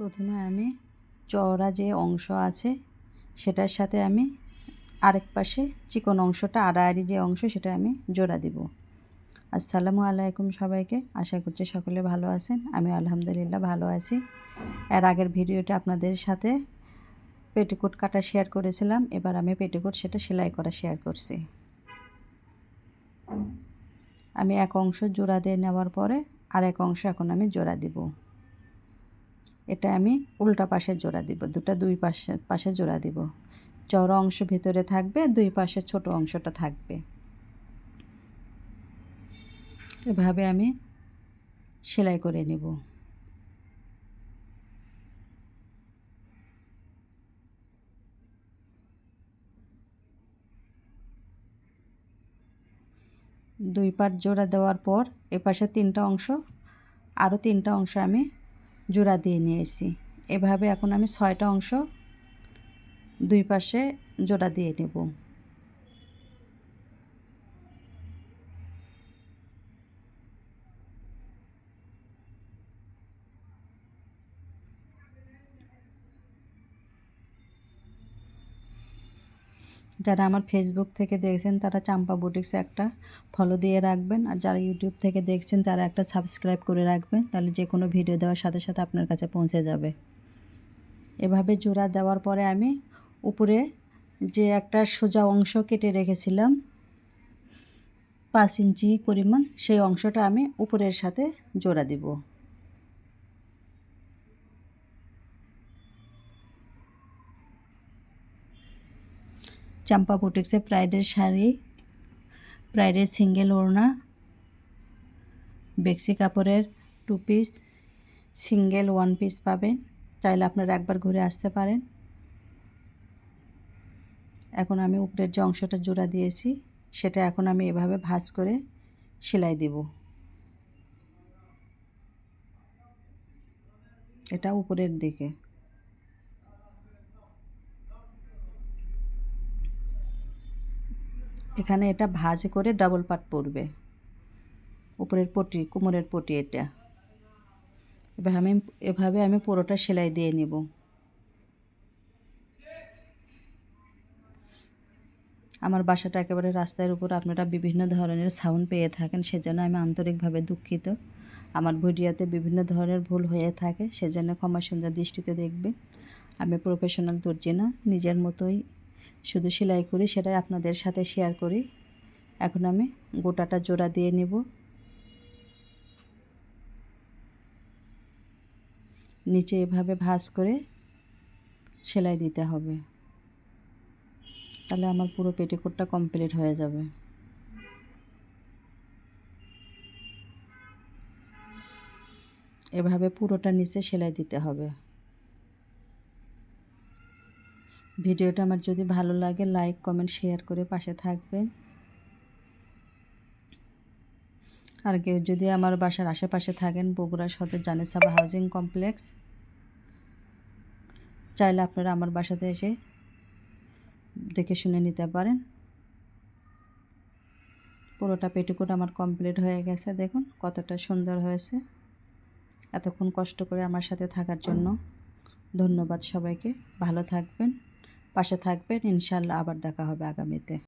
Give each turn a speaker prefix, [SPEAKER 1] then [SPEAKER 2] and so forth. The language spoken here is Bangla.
[SPEAKER 1] প্রথমে আমি চওড়া যে অংশ আছে, সেটার সাথে আমি আরেক পাশে চিকন অংশটা, আড়াআড়ি যে অংশ, সেটা আমি জোড়া দিব। আসসালামু আলাইকুম সবাইকে। আশা করছি সকলে ভালো আছেন। আমি আলহামদুলিল্লাহ ভালো আছি। এর আগের ভিডিওটা আপনাদের সাথে পেটিকোট কাটা শেয়ার করেছিলাম। এবার আমি পেটিকোট সেটা সেলাই করা শেয়ার করছি। আমি এক অংশ জোড়া দিয়ে নেওয়ার পরে আর এক অংশ এখন আমি জোড়া দিব। এটা আমি উল্টা পাশে জোড়া দিব, দুটা দুই পাশে পাশে জোড়া দিব। চওড়া অংশ ভিতরে থাকবে, দুই পাশে ছোট অংশটা থাকবে। এভাবে আমি সেলাই করে নেব। দুই পাট জোড়া দেওয়ার পর এ পাশে তিনটা অংশ, আরও তিনটা অংশ আমি জোড়া দিয়ে নিয়েছি। এভাবে এখন আমি ছয়টা অংশ দুই পাশে জোড়া দিয়ে নেব। যারা আমার ফেসবুক থেকে দেখছেন, তারা চাম্পা বুটিক্সে একটা ফলো দিয়ে রাখবেন। আর যারা ইউটিউব থেকে দেখছেন, তারা একটা সাবস্ক্রাইব করে রাখবেন। তাহলে যে কোনো ভিডিও দেওয়ার সাথে সাথে আপনার কাছে পৌঁছে যাবে। এভাবে জোড়া দেওয়ার পরে আমি উপরে যে একটা সোজা অংশ কেটে রেখেছিলাম, পাঁচ ইঞ্চি পরিমাণ, সেই অংশটা আমি উপরের সাথে জোড়া দিব। চাম্পা বুটিক্সে প্রাইডের শাড়ি প্রাইডের সিঙ্গেল ওড়না, বেক্সি কাপড়ের two piece single one piece পাবেন। চাইলে আপনারা একবার ঘুরে আসতে পারেন। এখন আমি উপরের যে অংশটা জোড়া দিয়েছি, সেটা এখন আমি এভাবে ভাঁজ করে সেলাই দিব। এটা উপরের দিকে। এখানে এটা ভাজ করে ডাবল পাট পড়বে। উপরের পটি, কোমরের পটি এটা। এবার আমি এভাবে আমি পুরোটা সেলাই দিয়ে নেব। আমার বাসাটা একেবারে রাস্তার উপর, আপনারা বিভিন্ন ধরনের সাউন্ড পেয়ে থাকেন, সেজন্য আমি আন্তরিকভাবে দুঃখিত। আমার ভিডিওতে বিভিন্ন ধরনের ভুল হয়ে থাকে, সেজন্য ক্ষমা সুন্দর দৃষ্টিতে দেখবেন। আমি প্রফেশনাল দর্জি না, নিজের মতোই শুধু সেলাই করি, সেটাই আপনাদের সাথে শেয়ার করি। এখন আমি গোটাটা জোড়া দিয়ে নেব। নিচে এভাবে ভাঁজ করে সেলাই দিতে হবে। তাহলে আমার পুরো পেটিকোটটা কমপ্লিট হয়ে যাবে। এভাবে পুরোটা নিচে সেলাই দিতে হবে। ভিডিওটা আমার যদি ভালো লাগে লাইক কমেন্ট শেয়ার করে পাশে থাকবেন। আর কেউ যদি আমার বাসার আশেপাশে থাকেন, বগুড়া সদর জানেসাবা হাউজিং কমপ্লেক্স চাইলে আপনারা আমার বাসাতে এসে দেখে শুনে নিতে পারেন। পুরোটা পেটিকোট আমার কমপ্লিট হয়ে গেছে, দেখুন কতটা সুন্দর হয়েছে। এতক্ষণ কষ্ট করে আমার সাথে থাকার জন্য ধন্যবাদ সবাইকে, ভালো থাকবেন। পাশে থাকবেন। ইনশাল্লাহ আবার দেখা হবে আগামীতে।